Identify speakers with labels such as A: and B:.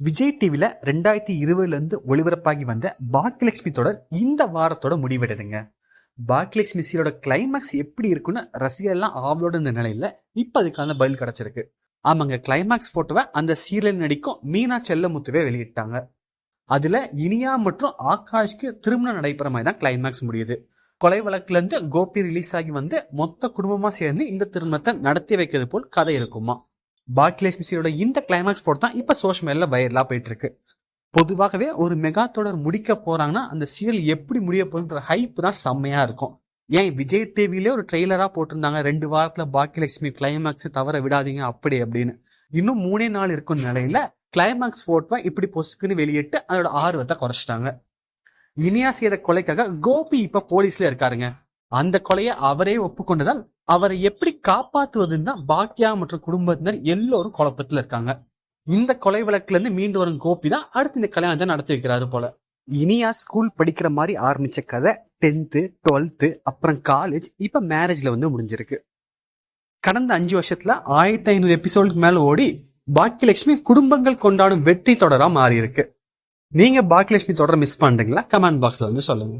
A: விஜய் டிவியில் ரெண்டாயிரத்தி இருபதுலேருந்து ஒளிபரப்பாகி வந்த பாக்கியலட்சுமி தொடர் இந்த வாரத்தோட முடிவெடுதுங்க. பாக்கியலட்சுமி சீரோட கிளைமேக்ஸ் எப்படி இருக்குன்னு ரசிகர்லாம் ஆவலோட இந்த நிலையில அதுக்கான பதில் கிடைச்சிருக்கு. ஆமாங்க கிளைமேக்ஸ் போட்டோவை அந்த சீரியல் நடிக்கும் மீனா செல்லமுத்துவே வெளியிட்டாங்க. அதுல இனியா மற்றும் ஆகாஷ்க்கு திருமணம் நடைபெற மாதிரி தான் கிளைமேக்ஸ் முடியுது. கொலை வழக்குல இருந்து கோபி ரிலீஸ் ஆகி வந்து மொத்த குடும்பமா சேர்ந்து இந்த திருமணத்தை நடத்தி வைக்கிறது போல் கதை இருக்குமா? பாக்கியலட்சுமி சீரோட இந்த கிளைமேக்ஸ் போட்டு தான் இப்போ சோஷியல் மீடியால வைரலாக போயிட்டு இருக்கு பொதுவாகவே ஒரு மெகா தொடர் முடிக்க போறாங்கன்னா அந்த சீரியல் எப்படி முடிய போகுன்ற ஹைப் தான் செம்மையா இருக்கும். ஏன் விஜய் டிவிலே ஒரு ட்ரெய்லரா போட்டிருந்தாங்க ரெண்டு வாரத்துல பாக்கியலட்சுமி கிளைமேக்ஸ் தவற விடாதீங்க அப்படி அப்படின்னு. இன்னும் மூணே நாள் இருக்கும் நிலையில கிளைமேக்ஸ் போட்டா இப்படி பொசுக்குன்னு வெளியிட்டு அதோட ஆர்வத்தை குறைச்சிட்டாங்க. இனியா செய்த கொலைக்காக கோபி இப்ப போலீஸ்ல இருக்காருங்க. அந்த கொலையை அவரே ஒப்புக்கொண்டதால் அவரை எப்படி காப்பாத்துவதுன்னு தான் பாக்கியா மற்றும் குடும்பத்தினர் எல்லோரும் குழப்பத்துல இருக்காங்க. இந்த கொலை வழக்குல இருந்து மீண்டு வரும் கோபி தான் அடுத்து இந்த கல்யாணத்தை நடத்தி வைக்கிறாரு போல. இனியா ஸ்கூல் படிக்கிற மாதிரி ஆரம்பிச்ச கதை டென்த்து டுவெல்த்து அப்புறம் காலேஜ் இப்ப மேரேஜ்ல வந்து முடிஞ்சிருக்கு. கடந்த அஞ்சு வருஷத்துல ஆயிரத்தி ஐநூறு எபிசோடுக்கு மேல ஓடி பாக்கியலட்சுமி குடும்பங்கள் கொண்டாடும் வெற்றி தொடரா மாறி இருக்கு நீங்க பாக்கியலட்சுமி தொடரை மிஸ் பண்றீங்களா? கமெண்ட் பாக்ஸ்ல வந்து சொல்லுங்க.